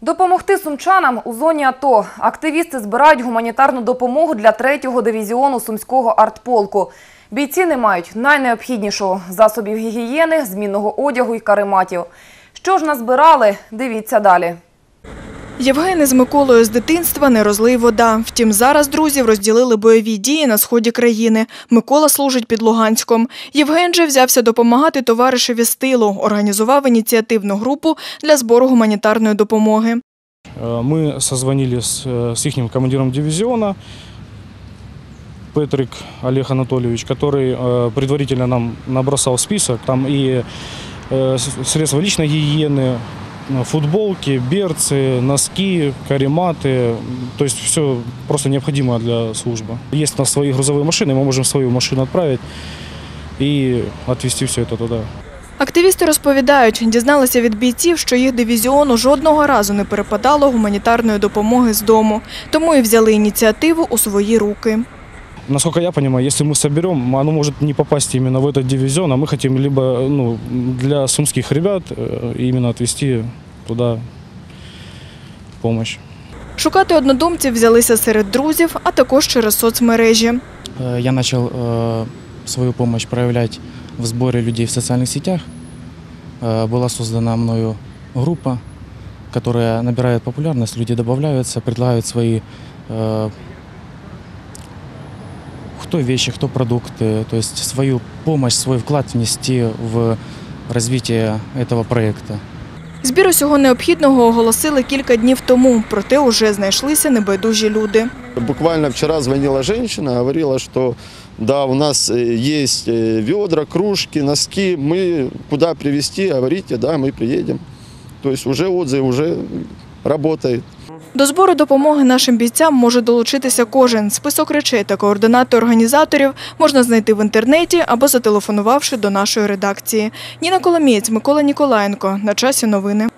Допомогти сумчанам у зоні АТО. Активісти збирають гуманітарну допомогу для 3-го дивізіону Сумського артполку. Бійці не мають найнеобхіднішого – засобів гігієни, змінного одягу і карематів. Що ж назбирали? Дивіться далі. Євген із Миколою з дитинства не розлий вода. Втім, зараз друзів розділили бойові дії на сході країни. Микола служить під Луганськом. Євген же взявся допомагати товаришеві з тилу, організував ініціативну групу для збору гуманітарної допомоги. Э, Мы созвонились э, с их командиром дивизиона, Петрик Олег Анатольевич, который э, предварительно нам набросал список. Там и э, с- средства личной гигиены, э, футболки, берцы, носки, карематы. То есть все просто необходимое для службы. Есть у нас свои грузовые машины, мы можем свою машину отправить и отвезти все это туда. Активісти розповідають, дізналися від бійців, що їх дивізіону жодного разу не перепадало гуманітарної допомоги з дому. Тому і взяли ініціативу у свої руки. Насколько я понимаю, если мы соберем, оно может не попасть именно в этот дивизион, а мы хотим либо ну, для сумских ребят э, именно отвезти туда помощь. Шукати однодумців взялися серед друзів, а також через соцмережі. Э, Я начал э, свою помощь проявлять в сборе людей в социальных сетях. Э, Была создана мною группа, которая набирает популярность, люди добавляются, предлагают свои э, кто вещи, кто продукты, то есть свою помощь, свой вклад внести в развитие этого проекта. Збір усього необхідного оголосили кілька днів тому, проте уже знайшлися небайдужі люди. Буквально вчера звонила женщина, говорила, что да, у нас э, есть э, ведра, кружки, носки, мы куда привезти, говорите, да, мы приедем. То есть уже отзыв, уже работает. До збору допомоги нашим бійцям може долучитися кожен. Список речей та координати організаторів можна знайти в інтернеті або зателефонувавши до нашої редакції. Ніна Коломієць, Микола Ніколаєнко. На часі новини.